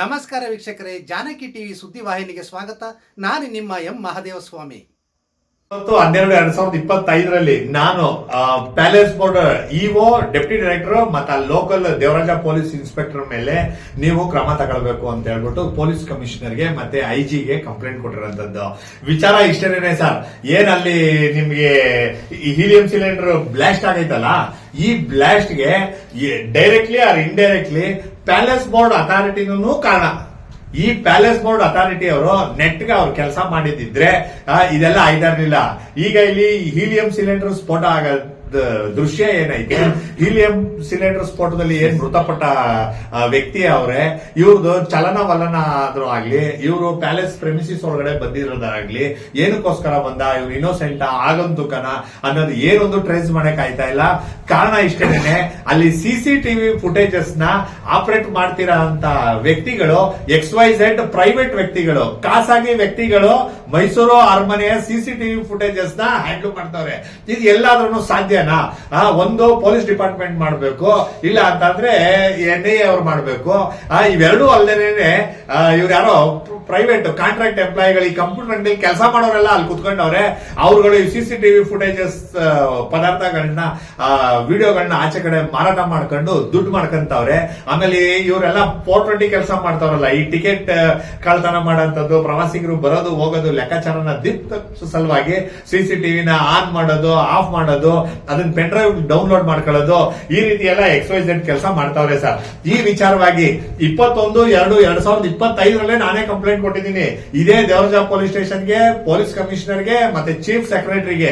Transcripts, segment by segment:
ನಮಸ್ಕಾರ ವೀಕ್ಷಕರೇ, ಜಾನಕಿ ಟಿವಿ ಸುದ್ದಿವಾಹಿನಿಗೆ ಸ್ವಾಗತ. ನಾನು ನಿಮ್ಮ ಎಂ ಮಹದೇವಸ್ವಾಮಿ. ಇವತ್ತು ಹನ್ನೆರಡು, ಎರಡ್ ಸಾವಿರದ ಇಪ್ಪತ್ತೈದರಲ್ಲಿ ನಾನು palace board EO, deputy director ಮತ್ತೆ ಲೋಕಲ್ ದೇವರಾಜ ಪೊಲೀಸ್ ಇನ್ಸ್ಪೆಕ್ಟರ್ ಮೇಲೆ ನೀವು ಕ್ರಮ ತಗೊಳ್ಬೇಕು ಅಂತ ಹೇಳ್ಬಿಟ್ಟು ಪೊಲೀಸ್ ಕಮಿಷನರ್ಗೆ ಮತ್ತೆ ಐಜಿಗೆ ಕಂಪ್ಲೇಂಟ್ ಕೊಟ್ಟಿರೋಂಥದ್ದು ವಿಚಾರ ಇಷ್ಟೇನೆ ಸರ್, ಏನಲ್ಲಿ ನಿಮ್ಗೆ ಹೀಲಿಯಂ ಸಿಲಿಂಡರ್ ಬ್ಲಾಸ್ಟ್ ಆಗೈತಲ್ಲ, ಈ ಬ್ಲಾಸ್ಟ್ಗೆ directly or indirectly palace board ಅಥಾರಿಟಿನೂ ಕಾರಣ. ಈ ಪ್ಯಾಲೇಸ್ ಬೋರ್ಡ್ ಅಥಾರಿಟಿ ಅವರು ನೆಟ್ಗೆ ಅವ್ರು ಕೆಲಸ ಮಾಡಿದಿದ್ರೆ ಇದೆಲ್ಲ ಇದೆಲ್ಲ ಆಯ್ತಾರ್ಲಿಲ್ಲ ಈಗ ಇಲ್ಲಿ ಹೀಲಿಯಂ ಸಿಲಿಂಡರ್ ಸ್ಫೋಟ ಆಗ ದೃಶ್ಯ ಏನೈತೆ? ಹೀಲಿಯಂ ಸಿಲಿಂಡರ್ ಸ್ಫೋಟದಲ್ಲಿ ಏನ್ ಮೃತಪಟ್ಟ ವ್ಯಕ್ತಿ ಅವರೇ ಇವ್ರದ್ದು ಚಲನವಲನ ಆದ್ರೂ ಆಗ್ಲಿ, ಇವರು ಪ್ಯಾಲೇಸ್ ಪ್ರೆಮಿಸಿಸ್ ಒಳಗಡೆ ಬಂದಿರೋದಾಗ್ಲಿ, ಏನಕ್ಕೋಸ್ಕರ ಬಂದ, ಇವ್ರು ಇನ್ನೋಸೆಂಟ್ ಆಗಂತುಕನ ಅನ್ನೋದು ಏನೊಂದು ಟ್ರೇಸ್ ಮಾಡಕ್ ಆಯ್ತಾ ಇಲ್ಲ. ಕಾರಣ ಇಷ್ಟೇನೆ, ಅಲ್ಲಿ ಸಿಸಿ ಟಿವಿ ಫುಟೇಜಸ್ನ ಆಪರೇಟ್ ಮಾಡ್ತಿರೋ ಅಂತ ವ್ಯಕ್ತಿಗಳು ಎಕ್ಸ್ ವೈ ಝೆಡ್ ಪ್ರೈವೇಟ್ ವ್ಯಕ್ತಿಗಳು, ಖಾಸಗಿ ವ್ಯಕ್ತಿಗಳು ಮೈಸೂರು ಅರಮನೆ ಸಿ ಸಿ ಟಿವಿ ಫುಟೇಜಸ್ನ ಹ್ಯಾಂಡಲ್ ಮಾಡ್ತವ್ರೆ. ಇದು ಎಲ್ಲಾದ್ರೂ ಸಾಧ್ಯನಾ? ಒಂದು ಪೊಲೀಸ್ ಡಿಪಾರ್ಟ್ಮೆಂಟ್ ಮಾಡಬೇಕು, ಇಲ್ಲ ಅಂತಂದ್ರೆ ಎನ್ ಐ ಅವ್ರು ಮಾಡಬೇಕು. ಇವೆರಡೂ ಅಲ್ಲದೇನೆ ಇವ್ರು ಯಾರೋ ಪ್ರೈವೇಟ್ ಕಾಂಟ್ರಾಕ್ಟ್ ಎಂಪ್ಲಾಯಿಗಳು ಈ ಕಂಪ್ಯೂಟರ್ ಅಂಗಡಿ ಕೆಲಸ ಮಾಡೋರೆಲ್ಲ ಅಲ್ಲಿ ಕುತ್ಕೊಂಡವ್ರೆ. ಅವ್ರುಗಳು ಈ ಸಿಸಿ ಟಿವಿ ಫುಟೇಜಸ್ ಪದಾರ್ಥಗಳನ್ನ ವಿಡಿಯೋಗಳನ್ನ ಆಚೆ ಕಡೆ ಮಾರಾಟ ಮಾಡ್ಕೊಂಡು ದುಡ್ಡು ಮಾಡ್ಕೊಂತವ್ರೆ. ಆಮೇಲೆ ಇವರೆಲ್ಲ ಫೋರ್ ಟ್ವೆಂಟಿ ಕೆಲಸ ಮಾಡ್ತಾವ್ರಲ್ಲ. ಈ ಟಿಕೆಟ್ ಕಳ್ತನ ಮಾಡೋಂಥದ್ದು, ಪ್ರವಾಸಿಗರು ಬರೋದು, ಹೋಗೋದು ಲೆಕ್ಕಾಚಾರನ ದಿಪ್ಪ ಸಲುವಾಗಿ ಸಿ ಸಿ ಟಿವಿನ ಆನ್ ಮಾಡೋದು, ಆಫ್ ಮಾಡೋದು, ಅದನ್ನ ಪೆನ್ ಡ್ರೈವ್ ಡೌನ್ಲೋಡ್ ಮಾಡ್ಕೊಳ್ಳೋದು, ಈ ರೀತಿ ಎಲ್ಲ ಎಕ್ಸೈಸ್ ಕೆಲಸ ಮಾಡ್ತಾವ್ರೆ ಸರ್. ಈ ವಿಚಾರವಾಗಿ ಇಪ್ಪತ್ತೊಂದು, ಎರಡು, ಎರಡ್ ಸಾವಿರದ ಇಪ್ಪತ್ತೈದರಲ್ಲೇ ನಾನೇ ಕಂಪ್ಲೇಂಟ್ ಕೊಟ್ಟಿದ್ದೀನಿ. ಇದೇ ದೇವರಜಾ ಪೊಲೀಸ್ ಸ್ಟೇಷನ್ಗೆ, ಪೊಲೀಸ್ ಕಮಿಷನರ್ಗೆ, ಮತ್ತೆ ಚೀಫ್ ಸೆಕ್ರೆಟರಿಗೆ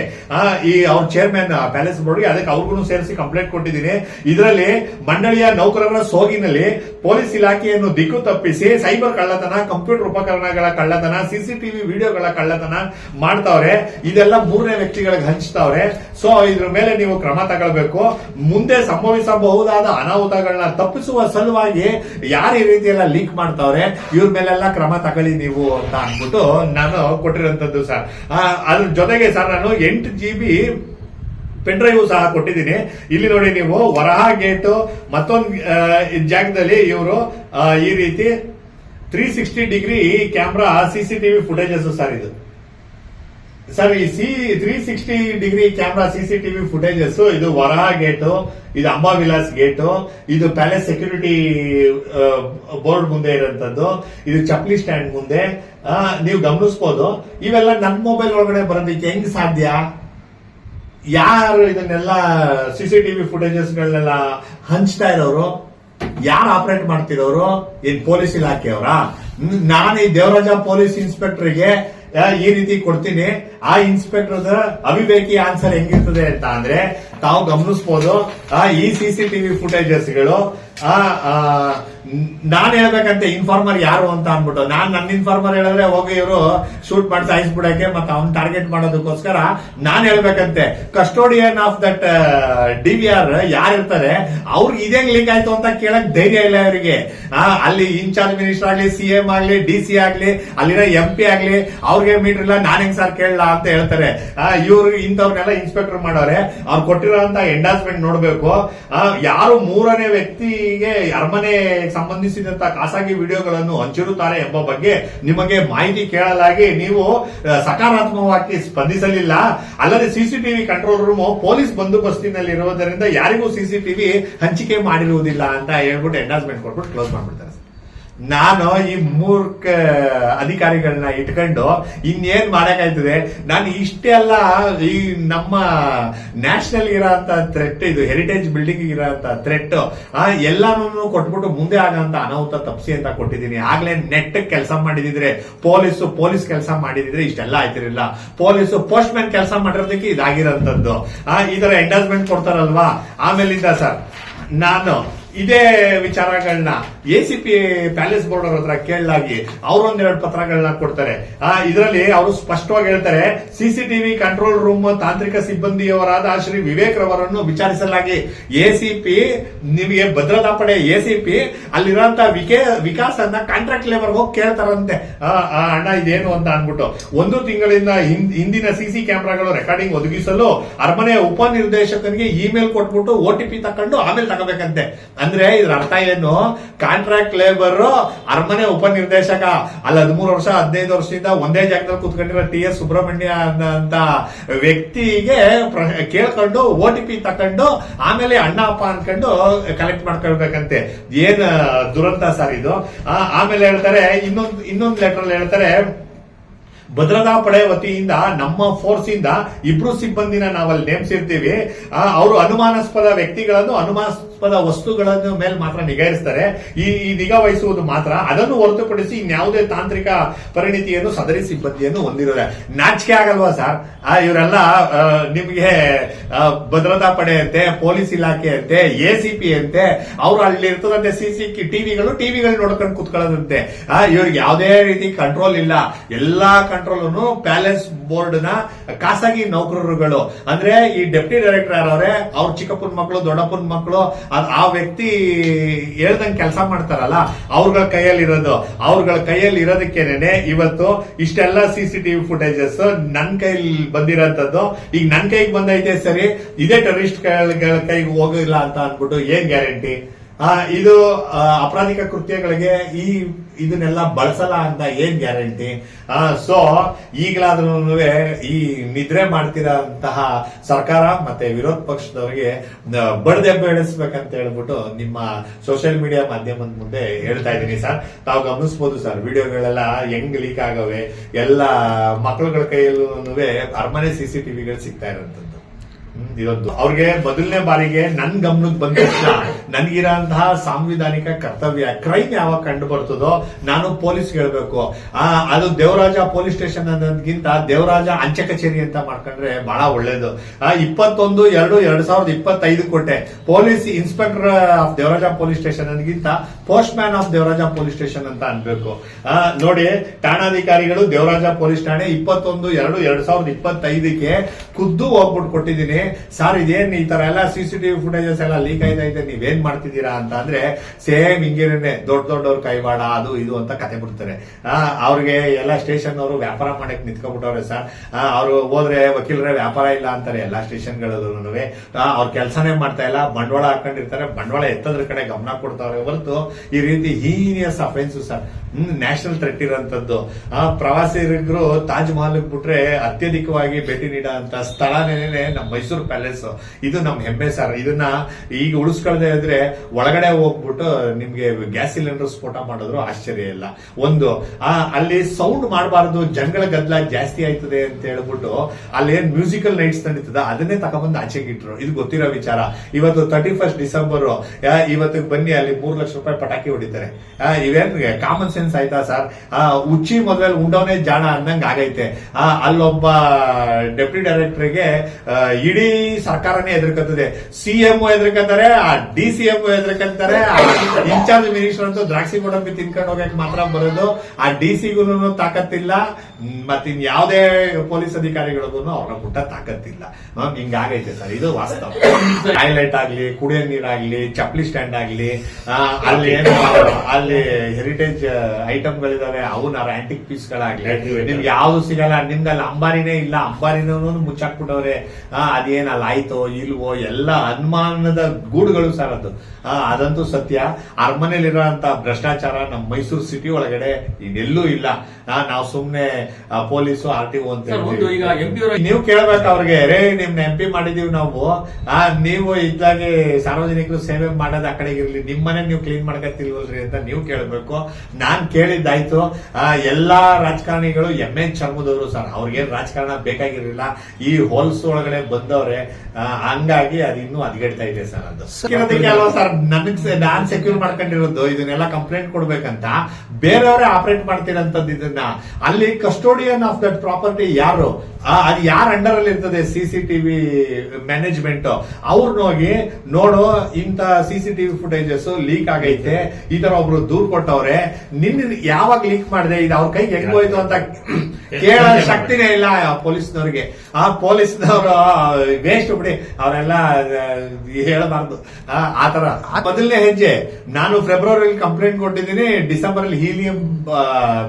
ಈ ಅವ್ರ ಚೇರ್ಮನ್ ಪ್ಯಾಲೇಸ್ ಬೋರ್ಡ್ಗೆ, ಅದಕ್ಕೆ ಅವ್ರಿಗೂ ಸೇರಿಸಿ ಕಂಪ್ಲೇಂಟ್ ಕೊಟ್ಟಿದ್ದೀನಿ. ಇದರಲ್ಲಿ ಮಂಡಳಿಯ ನೌಕರರ ಸೋಗಿನಲ್ಲಿ ಪೊಲೀಸ್ ಇಲಾಖೆಯನ್ನು ದಿಕ್ಕು ತಪ್ಪಿಸಿ, ಸೈಬರ್ ಕಳ್ಳತನ, ಕಂಪ್ಯೂಟರ್ ಉಪಕರಣಗಳ ಕಳ್ಳತನ ಸಿಸಿಟಿವಿ ವಿಡಿಯೋಗಳ ಕಳ್ಳತನ ಮಾಡ್ತಾವ್ರೆ, ಇದೆಲ್ಲ ಮೂರನೇ ವ್ಯಕ್ತಿಗಳಿಗೆ ಹಂಚ್ತಾವ್ರೆ. ಸೊ ಇದ್ರ ಮೇಲೆ ನೀವು ಕ್ರಮ ತಗೊಳ್ಬೇಕು. ಮುಂದೆ ಸಂಭವಿಸಬಹುದಾದ ಅನಾಹುತಗಳನ್ನ ತಪ್ಪಿಸುವ ಸಲುವಾಗಿ ಯಾರು ಈ ರೀತಿ ಎಲ್ಲ ಲೀಕ್ ಮಾಡ್ತಾವ್ರೆ, ಇವ್ರ ಮೇಲೆಲ್ಲ ಕ್ರಮ ತಗೊಳ್ಳಿ ನೀವು ಅಂತ ಅಂದ್ಬಿಟ್ಟು ನಾನು ಕೊಟ್ಟಿರೋಂಥದ್ದು ಸರ್. ಅದ್ರ ಜೊತೆಗೆ ಸರ್ ನಾನು ಎಂಟು ಜಿ ಬಿ ಪೆನ್ ಡ್ರೈವ್ ಸಹ ಕೊಟ್ಟಿದ್ದೀನಿ. ಇಲ್ಲಿ ನೋಡಿ ನೀವು ವರಹ ಗೇಟ್ ಮತ್ತೊಂದು ಜಾಗದಲ್ಲಿ ಇವರು ಈ ರೀತಿ three sixty degree camera CCTV footages sir ಇದು. ಸರ್ ಈ C three sixty degree camera CCTV footages ಇದು ವರಹ ಗೇಟು ಇದು ಅಂಬಾ ವಿಲಾಸ್ ಗೇಟು ಇದು ಪ್ಯಾಲೇಸ್ ಸೆಕ್ಯೂರಿಟಿ ಬೋರ್ಡ್ ಮುಂದೆ ಇರುವಂತದ್ದು, ಇದು ಚಪ್ಲಿ ಸ್ಟ್ಯಾಂಡ್ ಮುಂದೆ ನೀವು ಗಮನಿಸ್ಬೋದು. ಇವೆಲ್ಲ ನನ್ನ ಮೊಬೈಲ್ ಒಳಗಡೆ ಬರೋದಕ್ಕೆ ಹೆಂಗ್ ಸಾಧ್ಯ? ಯಾರು ಇದನ್ನೆಲ್ಲ ಸಿಸಿಟಿವಿ ಫುಟೇಜಸ್ ಗಳನ್ನೆಲ್ಲ ಹಂಚ್ತಾ ಇರೋರು? ಯಾರು ಆಪರೇಟ್ ಮಾಡ್ತಿರೋರು? ಏನ್ ಪೊಲೀಸ್ ಇಲಾಖೆಯವರ ನಾನು ಈ ದೇವರಾಜ ಪೊಲೀಸ್ ಇನ್ಸ್ಪೆಕ್ಟರ್ಗೆ ಆ, ಈ ರೀತಿ ಕೊಡ್ತೀನಿ. ಆ ಇನ್ಸ್ಪೆಕ್ಟರ್ ಅವಿವೇಕಿ ಆನ್ಸರ್ ಹೆಂಗಿರ್ತದೆ ಅಂತ ಅಂದ್ರೆ ತಾವು ಗಮನಿಸಬಹುದು ಆ, ಈ ಸಿಸಿಟಿವಿ ಫುಟೇಜಸ್ಗಳು ನಾನ್ ಹೇಳ್ಬೇಕಂತೆ ಇನ್ಫಾರ್ಮರ್ ಯಾರು ಅಂತ ಅನ್ಬಿಟ್ಟು ನಾನ್ ನನ್ನ ಇನ್ಫಾರ್ಮರ್ ಹೇಳಿದ್ರೆ ಹೋಗಿ ಇವರು ಶೂಟ್ ಮಾಡಿ ಸಾಯಿಸ್ಬಿಡಕ್ಕೆ ಮತ್ತೆ ಅವ್ನ್ ಟಾರ್ಗೆಟ್ ಮಾಡೋದಕ್ಕೋಸ್ಕರ ನಾನ್ ಹೇಳ್ಬೇಕಂತೆ. Custodian of that D V R ಯಾರಿರ್ತಾರೆ ಅವ್ರಿಗೆ ಇದೇ ಲೀಕ್ ಆಯ್ತು ಅಂತ ಕೇಳಕ್ ಧೈರ್ಯ ಇಲ್ಲ ಅವರಿಗೆ ಅಲ್ಲಿ ಇನ್ಚಾರ್ಜ್ ಮಿನಿಸ್ಟರ್ ಆಗ್ಲಿ ಸಿ ಎಂ ಆಗ್ಲಿ ಡಿ ಸಿ ಆಗ್ಲಿ, ಅಲ್ಲಿರೋ ಎಂ ಪಿ ಆಗ್ಲಿ, ಅವ್ರಿಗೆ ಮೀಟರ್ ಇಲ್ಲ, ನಾನು ಹೆಂಗ್ ಸರ್ ಕೇಳಲ್ಲ ಅಂತ ಹೇಳ್ತಾರೆ. ಇವ್ರು ಇಂಥವ್ರನ್ನೆಲ್ಲ ಇನ್ಸ್ಪೆಕ್ಟರ್ ಮಾಡೋರೆ. ಅವ್ರು ಕೊಟ್ಟಿರೋ ಎಂಡಾಸ್ಮೆಂಟ್ ನೋಡ್ಬೇಕು. ಯಾರು ಮೂರನೇ ವ್ಯಕ್ತಿಗೆ ಅರಮನೆ ಸಂಬಂಧಿಸಿದಂತ ಖಾಸಗಿ ವಿಡಿಯೋಗಳನ್ನು ಹಂಚಿರುತ್ತಾರೆ ಎಂಬ ಬಗ್ಗೆ ನಿಮಗೆ ಮಾಹಿತಿ ಕೇಳಲಾಗಿ ನೀವು ಸಕಾರಾತ್ಮಕವಾಗಿ ಸ್ಪಂದಿಸಲಿಲ್ಲ ಅಲ್ಲದೆ ಸಿಸಿಟಿವಿ ಕಂಟ್ರೋಲ್ ರೂಮ್ ಪೊಲೀಸ್ ಬಂದೋಬಸ್ತಿನಲ್ಲಿ ಇರುವುದರಿಂದ ಯಾರಿಗೂ ಸಿಸಿಟಿವಿ ಹಂಚಿಕೆ ಮಾಡಿರುವುದಿಲ್ಲ ಅಂತ ಹೇಳ್ಬಿಟ್ಟು ಎಂಡಾಸ್ಮೆಂಟ್ ಕೊಟ್ಬಿಟ್ಟು ಕ್ಲೋಸ್ ಮಾಡ್ಬಿಡ್ತಾರೆ. ನಾನು ಈ ಮೂರ್ಖ ಅಧಿಕಾರಿಗಳನ್ನ ಇಟ್ಕೊಂಡು ಇನ್ನೇನ್ ಮಾಡಕ್ಕಾಯ್ತದೆ ನಾನು ಇಷ್ಟೇ ಅಲ್ಲ ಈ ನಮ್ಮ ನ್ಯಾಷನಲ್ ಇರೋಂತ ಥ್ರೆಟ್ ಇದು ಹೆರಿಟೇಜ್ ಬಿಲ್ಡಿಂಗ್ ಇರೋಂತ ಥ್ರೆಟ್ ಎಲ್ಲಾನು ಕೊಟ್ಬಿಟ್ಟು ಮುಂದೆ ಆಗಂತ ಅನಾಹುತ ತಪ್ಸಿ ಅಂತ ಕೊಟ್ಟಿದ್ದೀನಿ. ಆಗ್ಲೇ ನೆಟ್ ಕೆಲಸ ಮಾಡಿದಿದ್ರೆ ಪೊಲೀಸು ಪೊಲೀಸ್ ಕೆಲಸ ಮಾಡಿದಿದ್ರೆ ಇಷ್ಟೆಲ್ಲ ಆಯ್ತಿರಲಿಲ್ಲ. ಪೊಲೀಸ್ ಪೋಸ್ಟ್ ಮ್ಯಾನ್ ಕೆಲಸ ಮಾಡಿರೋದಕ್ಕೆ ಇದಾಗಿರೋಂಥದ್ದು. ಆ, ಈ ತರ ಎಂಡಾಸ್ಮೆಂಟ್ ಕೊಡ್ತಾರಲ್ವಾ? ಆಮೇಲಿಂದ ಸರ್ ನಾನು ಇದೇ ವಿಚಾರಗಳನ್ನ A C P palace board ಅವರ ಹತ್ರ ಕೇಳಲಾಗಿ ಅವರೊಂದೆರಡು ಪತ್ರಗಳನ್ನ ಕೊಡ್ತಾರೆ. ಆ, ಇದರಲ್ಲಿ ಅವರು ಸ್ಪಷ್ಟವಾಗಿ ಹೇಳ್ತಾರೆ ಸಿಸಿಟಿವಿ ಕಂಟ್ರೋಲ್ ರೂಮ್ ತಾಂತ್ರಿಕ ಸಿಬ್ಬಂದಿಯವರಾದ ಶ್ರೀ ವಿವೇಕ್ ರವರನ್ನು ವಿಚಾರಿಸಲಾಗಿ. ಎ ಸಿ ಪಿ ನಿಮಗೆ ಭದ್ರತಾ ಪಡೆ ಎ ಸಿ ಪಿ ಅಲ್ಲಿರೋಂತ ವಿಕೆ ವಿಕಾಸ್ ಅನ್ನ ಕಾಂಟ್ರಾಕ್ಟ್ ಲೇಬರ್ ಹೋಗಿ ಕೇಳ್ತಾರಂತೆ. ಅಣ್ಣ ಇದೇನು ಅಂತ ಅನ್ಬಿಟ್ಟು ಒಂದು ತಿಂಗಳಿಂದ ಹಿಂದಿನ ಸಿಸಿ ಕ್ಯಾಮೆರಾಗಳು ರೆಕಾರ್ಡಿಂಗ್ ಒದಗಿಸಲು ಅರಮನೆಯ ಉಪನಿರ್ದೇಶಕನಿಗೆ ಇಮೇಲ್ ಕೊಟ್ಬಿಟ್ಟು ಓ ಟಿ ಪಿ ತಕೊಂಡು ಆಮೇಲೆ ತಗೋಬೇಕಂತೆ. ಅಂದ್ರೆ ಇದ್ರ ಅರ್ಥ ಏನು? ಕಾಂಟ್ರಾಕ್ಟ್ ಲೇಬರ್ ಅರಮನೆ ಉಪನಿರ್ದೇಶಕ. ಅಲ್ಲಿ ಹದಿಮೂರು ವರ್ಷ, ಹದಿನೈದು ವರ್ಷದಿಂದ ಒಂದೇ ಜಾಗದಲ್ಲಿ ಕುತ್ಕೊಂಡಿರೋ ಟಿ ಎಸ್ ಸುಬ್ರಹ್ಮಣ್ಯ ಅಂತ ವ್ಯಕ್ತಿಗೆ ಕೇಳ್ಕೊಂಡು ಓ ಟಿ ಪಿ ತಕೊಂಡು ಆಮೇಲೆ ಅಣ್ಣ, ಅಪ್ಪ ಅನ್ಕೊಂಡು ಕಲೆಕ್ಟ್ ಮಾಡ್ಕೊಳ್ಬೇಕಂತೆ. ಏನ್ ದುರಂತ ಸರ್ ಇದು? ಆಮೇಲೆ ಹೇಳ್ತಾರೆ, ಇನ್ನೊಂದು ಇನ್ನೊಂದು ಲೆಟರ್ ಹೇಳ್ತಾರೆ ಭದ್ರತಾ ಪಡೆ ವತಿಯಿಂದ, ನಮ್ಮ ಫೋರ್ಸ್ ಇಂದ ಇಬ್ರು ಸಿಬ್ಬಂದಿನ ನಾವಲ್ಲಿ ನೇಮಿಸಿರ್ತೀವಿ. ಅವರು ಅನುಮಾನಾಸ್ಪದ ವ್ಯಕ್ತಿಗಳನ್ನು, ಅನುಮಾನಾಸ್ಪದ ವಸ್ತುಗಳನ್ನು ಮೇಲೆ ಮಾತ್ರ ನಿಗಾ ಈ ನಿಗಾ ವಹಿಸುವುದು ಮಾತ್ರ. ಅದನ್ನು ಹೊರತುಪಡಿಸಿ ಇನ್ಯಾವುದೇ ತಾಂತ್ರಿಕ ಪರಿಣಿತಿಯನ್ನು, ಸದರಿ ಸಿಬ್ಬಂದಿಯನ್ನು ಹೊಂದಿರೋದೆ ನಾಚಿಕೆ ಆಗಲ್ವಾ ಸರ್? ಇವರೆಲ್ಲ ನಿಮಗೆ ಭದ್ರತಾ ಪಡೆ ಅಂತೆ, ಪೊಲೀಸ್ ಇಲಾಖೆ ಅಂತೆ, ಎ ಸಿ ಪಿ ಅಂತೆ, ಅವ್ರು ಅಲ್ಲಿ ಇರ್ತದಂತೆ ಸಿ ಸಿ ಟಿವಿಗಳು ಟಿವಿಗಳು ನೋಡ್ಕೊಂಡು ಕುತ್ಕೊಳ್ಳೋದಂತೆ. ಇವ್ರಿಗೆ ಯಾವುದೇ ರೀತಿ ಕಂಟ್ರೋಲ್ ಇಲ್ಲ. ಎಲ್ಲಾ ಕಂಟ್ರೋಲ್ ಪ್ಯಾಲೇಸ್ ಬೋರ್ಡ್ನ ಖಾಸಗಿ ನೌಕರರುಗಳು. ಅಂದ್ರೆ ಈ ಡೆಪ್ಟಿ ಡೈರೆಕ್ಟರ್ ಯಾರವ್ರೆ, ಅವ್ರ ಚಿಕ್ಕಪ್ಪನ ಮಕ್ಕಳು ದೊಡ್ಡಪ್ಪನ ಮಕ್ಕಳು ಆ ವ್ಯಕ್ತಿ ಹೇಳ್ದಂಗೆ ಕೆಲಸ ಮಾಡ್ತಾರಲ್ಲ, ಅವ್ರಗಳ ಕೈಯಲ್ಲಿ ಇರೋದು ಅವ್ರಗಳ ಕೈಯಲ್ಲಿ ಇರೋದಕ್ಕೇನೆ ಇವತ್ತು ಇಷ್ಟೆಲ್ಲ ಸಿ ಸಿ ಟಿವಿ ಫುಟೇಜಸ್ ನನ್ ಕೈಲಿ ಬಂದಿರೋಂಥದ್ದು. ಈಗ ನನ್ ಕೈಗೆ ಬಂದೈತೆ ಸರಿ, ಇದೇ ಟೆರರಿಸ್ಟ್ ಕೈಗೆ ಹೋಗಿಲ್ಲ ಅಂತ ಅನ್ಬಿಟ್ಟು ಏನ್ ಗ್ಯಾರಂಟಿ ಇದು ಅಪರಾಧಿಕ ಕೃತ್ಯಗಳಿಗೆ ಈ ಇದನ್ನೆಲ್ಲ ಬಳಸಲ್ಲ ಅಂತ ಏನ್ ಗ್ಯಾರಂಟಿ? ಸೊ ಈಗಲಾದ್ರೂ ಈ ನಿದ್ರೆ ಮಾಡ್ತಿರೋಂತಹ ಸರ್ಕಾರ ಮತ್ತೆ ವಿರೋಧ ಪಕ್ಷದವರಿಗೆ ಬಡದೆ ಬೆಳೆಸ್ಬೇಕಂತ ಹೇಳ್ಬಿಟ್ಟು ನಿಮ್ಮ ಸೋಷಿಯಲ್ ಮೀಡಿಯಾ ಮಾಧ್ಯಮದ ಮುಂದೆ ಹೇಳ್ತಾ ಇದ್ದೀನಿ ಸರ್. ತಾವು ಗಮನಿಸಬಹುದು ಸರ್, ವಿಡಿಯೋಗಳೆಲ್ಲ ಹೆಂಗ್ ಲೀಕ್ ಆಗವೆ? ಎಲ್ಲ ಮಕ್ಕಳುಗಳ ಕೈಯಲ್ಲೂ ಅರಮನೆ ಸಿ ಸಿ ಟಿವಿಗಳು ಸಿಗ್ತಾ ಇರೋಂಥದ್ದು. ಇದೊಂದು. ಅವ್ರಿಗೆ ಮೊದಲನೇ ಬಾರಿಗೆ ನನ್ ಗಮನಕ್ಕೆ ಬಂದ ತಕ್ಷಣ ನನ್ಗಿರಂತಹ ಸಾಂವಿಧಾನಿಕ ಕರ್ತವ್ಯ, ಕ್ರೈಮ್ ಯಾವಾಗ ಕಂಡು ಬರ್ತದೋ ನಾನು ಪೊಲೀಸ್ ಹೇಳ್ಬೇಕು. ಅದು ದೇವರಾಜ ಪೊಲೀಸ್ ಸ್ಟೇಷನ್ ಅನ್ನೋದಕ್ಕಿಂತ ದೇವರಾಜ ಅಂಚೆ ಕಚೇರಿ ಅಂತ ಮಾಡ್ಕೊಂಡ್ರೆ ಬಹಳ ಒಳ್ಳೇದು. ಇಪ್ಪತ್ತೊಂದು, ಎರಡು, ಎರಡ್ ಸಾವಿರದ ಇಪ್ಪತ್ತೈದು ಕೊಟ್ಟೆ police inspector of Devaraja police station ಅನ್ನೋದಕ್ಕಿಂತ postman of Devaraja police station ಅಂತ ಅನ್ಬೇಕು. ನೋಡಿ, ಠಾಣಾಧಿಕಾರಿಗಳು ದೇವರಾಜ ಪೊಲೀಸ್ ಠಾಣೆ ಇಪ್ಪತ್ತೊಂದು, ಎರಡು, ಎರಡ್ ಸಾವಿರದ ಇಪ್ಪತ್ತೈದಕ್ಕೆ ಖುದ್ದು ಹೋಗ್ಬಿಟ್ಟು ಕೊಟ್ಟಿದ್ದೀನಿ. ಸರ್ ಇದೇನ್ ಈ ತರ ಎಲ್ಲ ಸಿಸಿಟಿವಿ ಫುಟೇಜಸ್ ಎಲ್ಲ ಲೀಕ್ ಆಯ್ತಾ ಇದೆ ನೀವೇನ್ ಮಾಡ್ತಿದ್ದೀರಾ? ಅಂತ ಅಂದ್ರೆ ಸೇಮ್ ಹಿಂಗೇನೆ ದೊಡ್ಡ ದೊಡ್ಡವ್ರ ಕೈವಾಡ ಅದು ಇದು ಅಂತ ಕತೆ ಬಿಡ್ತಾರೆ. ಅವ್ರಿಗೆ ಎಲ್ಲ ಸ್ಟೇಷನ್ ಅವರು ವ್ಯಾಪಾರ ಮಾಡಕ್ ನಿಂತ್ಕೊಂಡ್ಬಿಟ್ಟವ್ರೆ ಸರ್ ಅವ್ರು ಹೋದ್ರೆ ವಕೀಲರೇ ವ್ಯಾಪಾರ ಇಲ್ಲ ಅಂತಾರೆ ಎಲ್ಲಾ ಸ್ಟೇಷನ್ಗಳಲ್ಲೂ ಅವ್ರ ಕೆಲಸನೇ ಮಾಡ್ತಾ ಇಲ್ಲ ಬಂಡವಾಳ ಹಾಕೊಂಡಿರ್ತಾರೆ ಬಂಡವಾಳ ಎತ್ತದ್ರ ಕಡೆ ಗಮನ ಕೊಡ್ತಾವ್ರೆ ಹೊರತು ಈ ರೀತಿ heinous offence sir national threat ಆ, ಪ್ರವಾಸಿಗರು ತಾಜ್ ಮಹಲ್ ಬಿಟ್ರೆ ಅತ್ಯಧಿಕವಾಗಿ ಭೇಟಿ ನೀಡುವಂತ ಸ್ಥಳನೇ ನಮ್ಮ ಮೈಸೂರು ಪ್ಯಾಲೇಸ್ ಇದು ನಮ್ ಹೆಮ್ಮೆ ಸರ್ ಇದನ್ನ ಈಗ ಉಳಿಸ್ಕೊಳ್ದೆ ಇದ್ರೆ ಒಳಗಡೆ ಹೋಗ್ಬಿಟ್ಟು ನಿಮ್ಗೆ ಗ್ಯಾಸ್ ಸಿಲಿಂಡರ್ ಸ್ಫೋಟ ಮಾಡಿದ್ರು ಆಶ್ಚರ್ಯ ಇಲ್ಲ. ಒಂದು ಅಲ್ಲಿ ಸೌಂಡ್ ಮಾಡಬಾರದು ಜನಗಳ ಗದ್ದಲ ಜಾಸ್ತಿ ಆಯ್ತದೆ ಅಂತ ಹೇಳ್ಬಿಟ್ಟು ಅಲ್ಲಿ ಏನ್ ಮ್ಯೂಸಿಕಲ್ ನೈಟ್ಸ್ ನಡೀತದ, ಅದನ್ನೇ ತಗೊಂಡ್ಬಂದು ಆಚೆಗೆ ಇಟ್ರು. ಇದು ಗೊತ್ತಿರೋ ವಿಚಾರ. ಇವತ್ತು ತರ್ಟಿ ಫಸ್ಟ್ ಡಿಸೆಂಬರ್ ಇವತ್ತಿಗೆ ಬನ್ನಿ, ಅಲ್ಲಿ ಮೂರ್ ಲಕ್ಷ ರೂಪಾಯಿ ಪಟಾಕಿ ಹೊಡಿತಾರೆ. ಇವೇನ್ ಕಾಮನ್ ಸೆನ್ಸ್ ಆಯ್ತಾ ಸರ್ ಉಚ್ಚಿ ಮೊದಲ ಉಂಡವನೇ ಜಾಣ ಅನ್ನಂಗ್ ಆಗೈತೆ. ಅಲ್ಲೊಬ್ಬ ಡೆಪ್ಯೂಟಿ ಡೈರೆಕ್ಟರ್ಗೆ ಇಡೀ ಸರ್ಕಾರನೇ ಎದುರ್ಕತ್ತದೆ ಸಿಎಂ ಎದುರ್ಕಂತಾರೆ ಆ ಡಿ ಸಿ ಎಂ ಎದುರ್ಕಂತಾರೆ ಇನ್ಚಾರ್ಜ್ ಮಿನಿಸ್ಟರ್ ಅಂತೂ ದ್ರಾಕ್ಷಿ ಗೋಡಂಬಿ ತಿನ್ಕೊಂಡು ಹೋಗಕ್ ಮಾತ್ರ ಬರೋದು. ಆ ಡಿ ಸಿಗೂ ತಾಕತ್ತಿಲ್ಲ. ಮತ್ತಿನ್ ಯಾವುದೇ ಪೊಲೀಸ್ ಅಧಿಕಾರಿಗಳಿಗೂ ಅವ್ರ ಪುಟ್ಟ ತಾಕತ್ತಿಲ್ಲ. ಹಿಂಗಾಗೈತೆ ಸರ್. ಇದು ವಾಸ್ತವ. ಟಾಯ್ಲೆಟ್ ಆಗ್ಲಿ ಕುಡಿಯೋ ನೀರಾಗ್ಲಿ ಚಪ್ಪಲಿ ಸ್ಟ್ಯಾಂಡ್ ಆಗ್ಲಿ ಅಲ್ಲಿ ಏನು ಅಲ್ಲಿ ಹೆರಿಟೇಜ್ ಐಟಮ್ಗಳಿದಾವೆ ಅವನ ಆಂಟಿಕ್ ಪೀಸ್ ಗಳಾಗ್ಲಿ. ನಿಮ್ಗೆ ಯಾವ್ದು ಸಿಗಲ್ಲ ನಿಮ್ಗೆ ಅಂಬಾರಿನೇ ಇಲ್ಲ. ಅಂಬಾರಿನೂ ಮುಚ್ಚಾಕ್ಬಿಟ್ಟವ್ರೆ. ಆ, ಆಯ್ತೋ ಇಲ್ವೋ ಎಲ್ಲ ಅನುಮಾನದ ಗೂಡುಗಳು ಸರ್ ಅದು. ಅದಂತೂ ಸತ್ಯ. ಅರಮನೆಯಲ್ಲಿರುವಂತ ಭ್ರಷ್ಟಾಚಾರ ನಮ್ಮ ಮೈಸೂರು ಸಿಟಿ ಒಳಗಡೆ ಇನ್ನೆಲ್ಲೂ ಇಲ್ಲ. ನಾವು ಸುಮ್ನೆ ಪೊಲೀಸ್ ಆರ್ ಟಿ ಒ ಅಂತ. ನೀವು ಕೇಳ್ಬೇಕು ಅವ್ರಿಗೆ ರೇ ನಿಮ್ನ ಎಂ ಪಿ ಮಾಡಿದೀವಿ ನಾವು. ಆ ನೀವು ಇದ್ದಾಗೆ ಸಾರ್ವಜನಿಕರು ಸೇವೆ ಮಾಡೋದು ಆ ಕಡೆಗೆ ಇರ್ಲಿ. ನಿಮ್ಮನೆ ನೀವು ಕ್ಲೀನ್ ಮಾಡ್ಕತ್ತಿಲ್ವಲ್ರಿ ಅಂತ ನೀವು ಕೇಳಬೇಕು. ನಾನ್ ಕೇಳಿದ್ದಾಯ್ತು. ಆ, ಎಲ್ಲಾ ರಾಜಕಾರಣಿಗಳು ಎಂ ಎನ್ ಚರ್ಮದವರು ಸರ್. ಅವ್ರಿಗೇನು ರಾಜಕಾರಣ ಬೇಕಾಗಿರ್ಲಿಲ್ಲ. ಈ ಹೋಲ್ಸ್ ಒಳಗಡೆ ಬಂದವ್ರೆ ಆ, ಹಂಗಾಗಿ ಅದು ಇನ್ನೂ ಅದ್ಗೆಡ್ತಾ ಇದೆ ಸರ್ ಅದು. ಸರ್? ನನಗ್ ನಾನ್ ಸೆಕ್ಯೂರ್ ಮಾಡ್ಕೊಂಡಿರೋದು, ಇದನ್ನೆಲ್ಲ ಕಂಪ್ಲೇಂಟ್ ಕೊಡ್ಬೇಕಂತ ಬೇರೆಯವರೇ ಆಪರೇಟ್ ಮಾಡ್ತಿರಂತದ್ದು ಇದನ್ನ. ಅಲ್ಲಿ ಕಸ್ಟೋಡಿಯನ್ ಆಫ್ ದಟ್ ಪ್ರಾಪರ್ಟಿ ಯಾರು? ಅದು ಯಾರ ಅಂಡರ್ ಅಲ್ಲಿ ಇರ್ತದೆ ಸಿ ಸಿ ಟಿವಿ ಮ್ಯಾನೇಜ್ಮೆಂಟ್ ಅವ್ರನ್ನ ಹೋಗಿ ನೋಡು ಇಂತ C C TV footages leak ಆಗೈತೆ, ಈ ತರ ಒಬ್ರು ದೂರ್ ಕೊಟ್ಟವ್ರೆ ನಿನ್ನ ಯಾವಾಗ ಲೀಕ್ ಮಾಡಿದೆ, ಇದು ಅವ್ರ ಕೈಗೆ ಹೆಂಗ್ ಹೋಯ್ತು ಅಂತ ಕೇಳೋ ಶಕ್ತಿನೇ ಇಲ್ಲ ಆ ಪೊಲೀಸ್ನವ್ರಿಗೆ. ಆ ಪೊಲೀಸ್ನವರು ವೇಸ್ಟ್ ಬಿಡಿ ಅವರೆಲ್ಲ ಹೇಳಬಾರ್ದು. ಆತರ ಮೊದಲನೇ ಹೆಜ್ಜೆ ನಾನು ಫೆಬ್ರವರಿಲಿ ಕಂಪ್ಲೇಂಟ್ ಕೊಟ್ಟಿದ್ದೀನಿ ಡಿಸೆಂಬರ್ ಅಲ್ಲಿ ಹೀಲಿಯಂ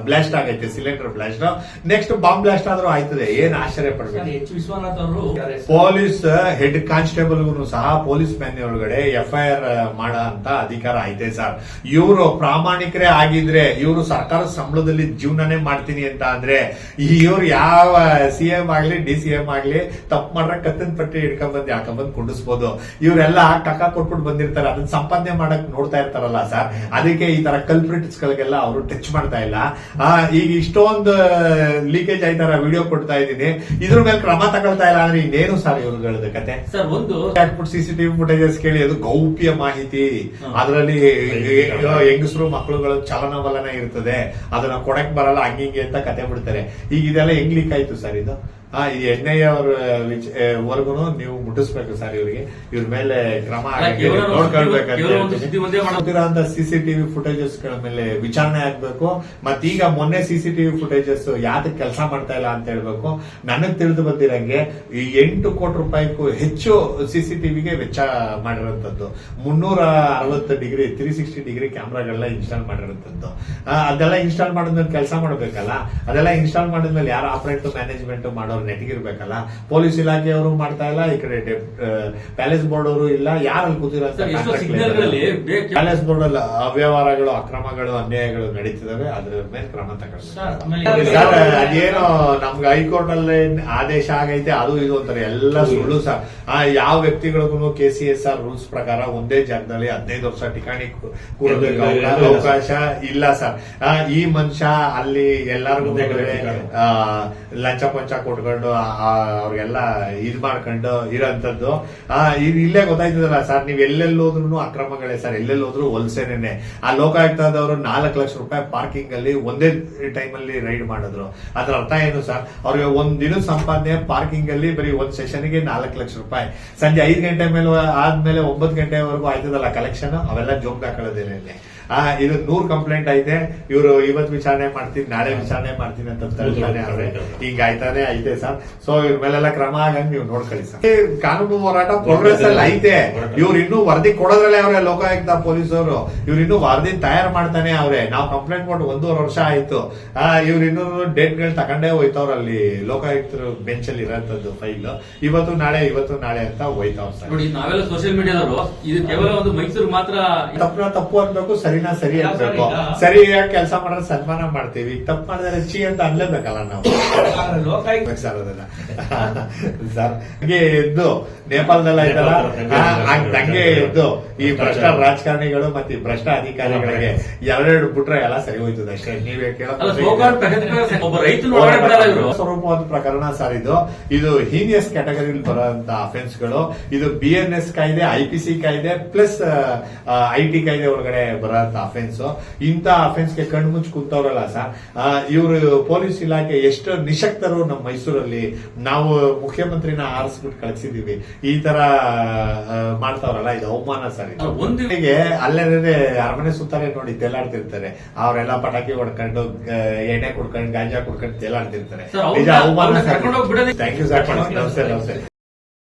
ಬ್ಲಾಸ್ಟ್ ಆಗೈತೆ cylinder blast. Next bomb blast ಆದ್ರೂ ಆಯ್ತದೆ ಏನ್ ಆಶ್ಚರ್ಯ ಪಡ್ಬೇಕು ವಿಶ್ವನಾಥ್ ಅವರು ಪೊಲೀಸ್ ಹೆಡ್ ಕಾನ್ಸ್ಟೇಬಲ್ಗೂ ಸಹ ಪೊಲೀಸ್ ಮ್ಯಾನ್ ಒಳಗಡೆ ಎಫ್ ಐ ಆರ್ ಮಾಡೋ ಅಂತ ಅಧಿಕಾರ ಐತೆ ಸರ್. ಇವರು ಪ್ರಾಮಾಣಿಕರೇ ಆಗಿದ್ರೆ ಇವರು ಸರ್ಕಾರದ ಸಂಬಳದಲ್ಲಿ ಜೀವನನೇ ಮಾಡ್ತೀನಿ ಅಂತ ಅಂದ್ರೆ ಇವ್ರು ಯಾವ ಸಿ ಎಂ ಆಗ್ಲಿ ಡಿ ಸಿ ಎಂ ಆಗ್ಲಿ ತಪ್ಪು ಮಾಡ್ರೆ ಕತ್ತಿನ ಪಟ್ಟಿ ಹಿಡ್ಕೊಂಡ್ ಬಂದು ಯಾಕೊಂಡ್ ಬಂದ್ ಕುಂಡಿಸ್ಬೋದು. ಇವರೆಲ್ಲ ಟಕ ಕೊಟ್ಬಿಟ್ಟು ಬಂದಿರ್ತಾರೆ. ಅದನ್ನ ಸಂಪಾದನೆ ಮಾಡಕ್ ನೋಡ್ತಾ ಇರ್ತಾರಲ್ಲ ಸರ್. ಅದಕ್ಕೆ ಈ ತರ ಕಲ್ಪ್ರಿಟ್ಸ್ ಗಳಿಗೆಲ್ಲ ಅವರು ಟಚ್ ಮಾಡ್ತಾ ಇಲ್ಲ. ಈಗ ಇಷ್ಟೊಂದು ಲೀಕೇಜ್ ಆಯ್ತಾರ ವಿಡಿಯೋ ಕೊಡ್ತಾ ಇದೀನಿ ಇದ್ರ ಮೇಲೆ ಕ್ರಮ ತಗೊಳ್ತಾ ಇಲ್ಲ ಅಂದ್ರೆ ಇನ್ನೇನು ಸರ್ ಇವ್ರುಗಳದ ಕತೆ? ಸರ್ ಒಂದು ಹಾಕ್ಬಿಟ್ಟು ಸಿಸಿಟಿವಿ ಫುಟೇಜಸ್ ಕೇಳಿ ಅದು ಗೌಪ್ಯ ಮಾಹಿತಿ. ಅದರಲ್ಲಿ ಹೆಂಗಸರು ಚಲನ ಚಲನವಲನ ಇರ್ತದೆ. ಅದನ್ನ ಕೊಡಕ್ ಬರಲ್ಲ ಹಂಗಿಂಗೆ ಅಂತ ಕತೆ ಬಿಡ್ತಾರೆ. ಈಗ ಇದೆಲ್ಲ ಹೆಂಗ್ ಲೀಕ್ ಆಯ್ತು ಸರ್ ಇದು? ಆ ಈ ಎಣ್ಣೆಯ ಅವ್ರ ವರ್ಗುನು ನೀವು ಮುಟ್ಟಿಸ್ಬೇಕು ಸರ್ ಇವರಿಗೆ. ಇವ್ರ ಮೇಲೆ ಕ್ರಮ ನೋಡ್ಕೊಳ್ಬೇಕಂತ ಸಿಸಿ ಟಿವಿ ಫುಟೇಜಸ್ಗಳ ಮೇಲೆ ವಿಚಾರಣೆ ಆಗ್ಬೇಕು. ಮತ್ತೀಗ ಮೊನ್ನೆ ಸಿಸಿಟಿವಿ ಫುಟೇಜಸ್ ಯಾವ್ದಕ್ ಕೆಲಸ ಮಾಡ್ತಾ ಇಲ್ಲ ಅಂತ ಹೇಳ್ಬೇಕು. ನನಗ್ ತಿಳಿದು ಬಂದಿರಂಗೆ ಈ ಎಂಟು ಕೋಟಿ ರೂಪಾಯಿಗೂ ಹೆಚ್ಚು ಸಿಸಿಟಿವಿಗೆ ವೆಚ್ಚ ಮಾಡಿರೋಂಥದ್ದು. ಮುನ್ನೂರ ಅರವತ್ತು ಡಿಗ್ರಿ ತ್ರೀ ಸಿಕ್ಸ್ಟಿ ಡಿಗ್ರಿ ಕ್ಯಾಮ್ರಾಗಳನ್ನ ಇನ್ಸ್ಟಾಲ್ ಮಾಡಿರೋಂಥದ್ದು. ಅದೆಲ್ಲ ಇನ್ಸ್ಟಾಲ್ ಮಾಡಿದ್ಮೇಲೆ ಕೆಲಸ ಮಾಡ್ಬೇಕಲ್ಲ? ಅದೆಲ್ಲ ಇನ್ಸ್ಟಾಲ್ ಮಾಡಿದ್ಮೇಲೆ ಯಾರು ಆಪರೇಟ್ ಮ್ಯಾನೇಜ್ಮೆಂಟ್ ಮಾಡೋರು ನೆಟ್ಟಿಗಿರ್ಬೇಕಲ್ಲ? ಪೊಲೀಸ್ ಇಲಾಖೆಯವರು ಮಾಡ್ತಾ ಇಲ್ಲ ಈ ಕಡೆ ಪ್ಯಾಲೇಸ್ ಬೋರ್ಡ್ ಅವರು ಇಲ್ಲ ಯಾರಲ್ಲಿ ಬೇಕು- ಪ್ಯಾಲೇಸ್ ಬೋರ್ಡ್ ಅಲ್ಲಿ ಅವ್ಯವಹಾರಗಳು ಅಕ್ರಮಗಳು ಅನ್ಯಾಯಗಳು ನಡೀತಿದಾವೆ ಅದ್ರ ಮೇಲೆ ಕ್ರಮ ಅದೇನೋ ನಮ್ಗೆ ಹೈಕೋರ್ಟ್ ಅಲ್ಲಿ ಆದೇಶ ಆಗೈತೆ ಅದು ಇದು ಅಂತಾರೆ. ಎಲ್ಲ ಸುಳ್ಳು ಸರ್. ಆ ಯಾವ ವ್ಯಕ್ತಿಗಳಿಗೂ K C S R rules ಪ್ರಕಾರ ಒಂದೇ ಜಾಗದಲ್ಲಿ ಹದಿನೈದು ವರ್ಷ ಠಿಕಾಣಿ ಕೂರಬೇಕು ಅವಕಾಶ- ಇಲ್ಲ, ಸರ್. ಆ, ಈ ಮನುಷ್ಯ ಅಲ್ಲಿ ಎಲ್ಲಾರ್ಗು. ಲಂಚ ಪಂಚ ಕೊಟ್ಕೊಂಡು ಆ, ಅವ್ರಿಗೆಲ್ಲ ಇದ್ ಮಾಡ್ಕೊಂಡು ಇರೋಂಥದ್ದು. ಇಲ್ಲೇ ಗೊತ್ತಾಯ್ತದಲ್ಲ ಸರ್ ನೀವು ಎಲ್ಲೆಲ್ಲಿ ಹೋದ್ರು ಅಕ್ರಮಗಳೇ ಸರ್. ಎಲ್ಲೆಲ್ಲಿ ಹೋದ್ರು ಹೊಲ್ಸೇನೆ ಆ ಲೋಕಾಯುಕ್ತದವರು ನಾಲ್ಕು ಲಕ್ಷ ರೂಪಾಯಿ ಪಾರ್ಕಿಂಗ್ ಅಲ್ಲಿ ಒಂದೇ ಟೈಮ್ ಅಲ್ಲಿ ರೈಡ್ ಮಾಡಿದ್ರು. ಅದ್ರ ಅರ್ಥ ಏನು ಸರ್? ಅವ್ರಿಗೆ ಒಂದ್ ದಿನದ ಸಂಪಾದನೆ ಪಾರ್ಕಿಂಗ್ ಅಲ್ಲಿ ಬರೀ ಒಂದ್ ಸೆಷನ್ಗೆ ನಾಲ್ಕು ಲಕ್ಷ ರೂಪಾಯಿ. ಸಂಜೆ ಐದು ಗಂಟೆ ಮೇಲೆ ಆದ್ಮೇಲೆ ಒಂಬತ್ತು ಗಂಟೆವರೆಗೂ ಆಯ್ತದಲ್ಲ ಕಲೆಕ್ಷನ್ ಅವೆಲ್ಲ ಜೋಕ್ ಹಾಕೊಳ್ಳೋದೇನೆ ಆ ಇದು ನೂರ್ ಕಂಪ್ಲೇಂಟ್ ಐತೆ. ಇವರು ಇವತ್ ವಿಚಾರಣೆ ಮಾಡ್ತೀನಿ ನಾಳೆ ವಿಚಾರಣೆ ಮಾಡ್ತೀನಿ ಅಂತ ತಳ್ತಾನೆ ಅವ್ರೆ. ಹಿಂಗ ಆಯ್ತಾನೆ ಐತೆ ಸರ್. ಸೊ ಇವ್ರ ಮೇಲೆಲ್ಲ ಕ್ರಮ ಆಗಂಗ್ ನೀವು ನೋಡ್ಕೊಳ್ಳಿ ಸರ್. ಕಾನೂನು ಹೋರಾಟ ಪ್ರೋಗ್ರೆಸ್ ಅಲ್ಲಿ ಐತೆ. ಇವ್ರು ಇನ್ನೂ ವರದಿ ಕೊಡೋದ್ರಲ್ಲೇ ಅವ್ರೆ ಲೋಕಾಯುಕ್ತ ಪೊಲೀಸರು ಇವ್ರು ಇನ್ನೂ ವರದಿ ತಯಾರು ಮಾಡ್ತಾನೆ ಅವ್ರೆ. ನಾವು ಕಂಪ್ಲೇಂಟ್ ಮಾಡಿ ಒಂದೂವರೆ ವರ್ಷ ಆಯ್ತು. ಇವ್ರು ಇನ್ನೂ ಡೇಟ್ಗಳು ತಗೊಂಡೇ ಹೋಯ್ತವ್ರ ಅಲ್ಲಿ ಲೋಕಾಯುಕ್ತರು ಬೆಂಚ್ ಅಲ್ಲಿ ಇರೋಂಥದ್ದು ಫೈಲ್ ಇವತ್ತು ನಾಳೆ ಇವತ್ತು ನಾಳೆ ಅಂತ ಹೋಯ್ತಾವ್ ಸರ್. ನೋಡಿ ನಾವೆಲ್ಲ ಸೋಷಿಯಲ್ ಮೀಡಿಯಾದವರು ಇದು ಕೇವಲ ಒಂದು ಮೈಸೂರು ಮಾತ್ರ ತಪ್ಪು ಅನ್ಬೇಕು ಸರಿ ಇಲ್ಲ ಸರಿ ಅನ್ಬೇಕು. ಸರಿ ಸರಿಯಾಗಿ ಕೆಲಸ ಮಾಡೋದು ಸನ್ಮಾನ ಮಾಡ್ತೀವಿ. ತಪ್ಪು ಮಾಡಿದ್ರೆ ಚಿ ಅಂತ ಅನ್ಲೇಬೇಕಲ್ಲ ನಾವು. ಲೋಕಾಯುಕ್ತ ಸರ್ ಹಂಗೆ ಎದ್ದು ನೇಪಾಳದಲ್ಲ ಆ, ಹಂಗ್ ಎದ್ದು ಈ ಭ್ರಷ್ಟ ರಾಜಕಾರಣಿಗಳು ಮತ್ತೆ ಈ ಭ್ರಷ್ಟ ಅಧಿಕಾರಿಗಳಿಗೆ ಎರಡೆರಡು ಬಿಟ್ರೆ ಎಲ್ಲ ಸರಿ ಹೋಯ್ತದೆ ಅಷ್ಟೇ. ನೀವೇ ಇವರು. ಸ್ವರೂಪವಾದ ಪ್ರಕರಣ ಸರ್ ಇದು. ಇದು ಹೀನಿಯಸ್ ಕ್ಯಾಟಗರಿ ಬರುವಂತ ಅಫೆನ್ಸ್ಗಳು. ಇದು ಬಿ ಎನ್ ಎಸ್ ಕಾಯ್ದೆ ಐ ಪಿ ಸಿ ಕಾಯ್ದೆ ಪ್ಲಸ್ ಐ ಟಿ ಕಾಯ್ದೆ ಒಳಗಡೆ ಬರುವಂತ ಅಫೆನ್ಸ್ ಇಂತ ಅಫೆನ್ಸ್ಗೆ ಕಣ್ಣು ಮುಚ್ಚಿ ಕುಂತವ್ರಲ್ಲ ಸರ್ ಇವರು ಪೊಲೀಸ್ ಇಲಾಖೆ ಎಷ್ಟು ನಿಶಕ್ತರು ನಮ್ಮ ಮೈಸೂರಲ್ಲಿ ನಾವು ಮುಖ್ಯಮಂತ್ರಿನ ಆರಿಸ್ಬಿಟ್ಟು ಕಳಿಸಿದೀವಿ. ಈ ತರ ಮಾಡ್ತಾವ್ರಲ್ಲ ಇದು ಅವಮಾನ ಸರ್ ಒಂದಿಗೆ ಅಲ್ಲ, ಅರಮನೆ ಸುತ್ತಾರೆ ನೋಡಿ ತೇಲಾಡ್ತಿರ್ತಾರೆ. ಅವರೆಲ್ಲ ಪಟಾಕಿ ಹೊಡ್ಕೊಂಡು ಎಣ್ಣೆ ಕುಡ್ಕೊಂಡು ಗಾಂಜಾ ಕುಡ್ಕೊಂಡು ತೇಲಾಡ್ತಿರ್ತಾರೆ. ಅವಮಾನ ಸರ್ ಥ್ಯಾಂಕ್ ಯು ಸರ್ ನಮಸ್ತೆ ನಮಸ್ತೆ.